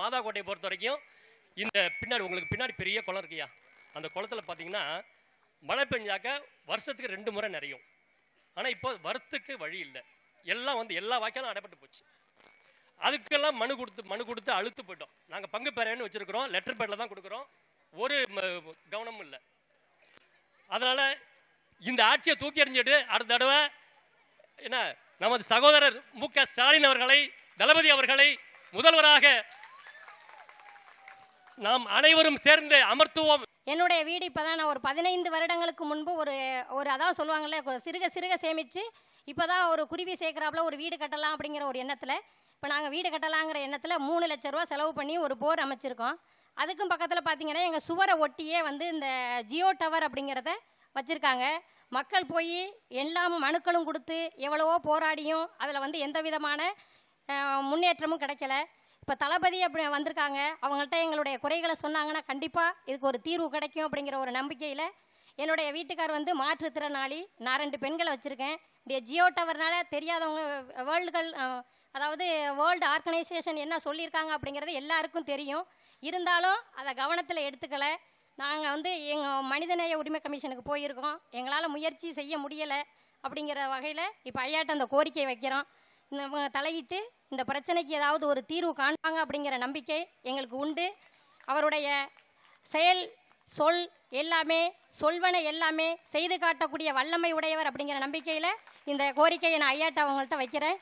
மாதா கோட்டையை பொறுத்த வரைக்கும் இந்த பின்னாடி உங்களுக்கு பின்னாடி பெரிய குளம் இருக்குயா அந்த குளத்துல பார்த்தீங்கன்னா மழை பெஞ்சாக்க வருஷத்துக்கு ரெண்டு முறை நிறையும் ஆனால் இப்போ வரத்துக்கு வழி இல்லை. எல்லாம் வந்து எல்லா வாய்க்காலும் அடைப்பட்டு போச்சு. அதுக்கெல்லாம் மனு கொடுத்து மனு கொடுத்து அழுத்து போயிட்டோம். நாங்கள் பங்கு பெறேன்னு வச்சிருக்கிறோம். லெட்டர் பேடில் தான் கொடுக்குறோம். ஒரு ம- கவனமும் இல்லை. அதனால இந்த ஆட்சியை தூக்கி எறிஞ்சிட்டு அடுத்த தடவை என்ன நமது சகோதரர் மு க ஸ்டாலின் அவர்களை தளபதி அவர்களை முதல்வராக நாம் அனைவரும் சேர்ந்து அமர்த்துவோம். என்னுடைய வீடு இப்போதான் நான் ஒரு பதினைந்து வருடங்களுக்கு முன்பு ஒரு ஒரு அதான் சொல்லுவாங்கல்ல கொ- சிறுக சிறுக சேமித்து இப்போ தான் ஒரு குருவி சேர்க்குறாப்புல ஒரு வீடு கட்டலாம் அப்படிங்கிற ஒரு எண்ணத்தில் இப்போ நாங்கள் வீடு கட்டலாங்கிற எண்ணத்தில் மூணு லட்ச ரூபா செலவு பண்ணி ஒரு போர் அமைச்சிருக்கோம். அதுக்கும் பக்கத்தில் பார்த்தீங்கன்னா எங்கள் சுவரை ஒட்டியே வந்து இந்த ஜியோ டவர் அப்படிங்கிறத வச்சுருக்காங்க. மக்கள் போய் எல்லா மனுக்களும் கொடுத்து எவ்வளவோ போராடியும் அதில் வந்து எந்த விதமான அஹ், முன்னேற்றமும் கிடைக்கல. இப்போ தளபதி அப்படி வந்திருக்காங்க. அவங்கள்ட்ட எங்களுடைய குறைகளை சொன்னாங்கன்னா கண்டிப்பாக இதுக்கு ஒரு தீர்வு கிடைக்கும் அப்படிங்கிற ஒரு நம்பிக்கையில் என்னுடைய வீட்டுக்கார் வந்து மாற்றுத்திறனாளி. நான் ரெண்டு பெண்களை வச்சுருக்கேன். இந்த ஜியோ டவர்னால தெரியாதவங்க வேர்ல்டுகள் அதாவது வேர்ல்டு ஆர்கனைசேஷன் என்ன சொல்லியிருக்காங்க அப்படிங்கிறது எல்லாருக்கும் தெரியும். இருந்தாலும் அதை கவனத்தில் எடுத்துக்கல. நாங்கள் வந்து எங்கள் மனிதநேய உரிமை கமிஷனுக்கு போயிருக்கோம். எங்களால் முயற்சி செய்ய முடியலை அப்படிங்கிற வகையில் இப்போ ஐயாட்ட அந்த கோரிக்கை வைக்கிறோம். இந்த தலையிட்டு இந்த பிரச்சனைக்கு ஏதாவது ஒரு தீர்வு காண்பாங்க அப்படிங்கிற நம்பிக்கை எங்களுக்கு உண்டு. அவருடைய செயல் சொல் எல்லாமே சொல்வன எல்லாமே செய்து காட்டக்கூடிய வல்லமை உடையவர் அப்படிங்கிற நம்பிக்கையில் இந்த கோரிக்கையை நான் ஐயாட்ட அவங்கள்ட்ட வைக்கிறேன்.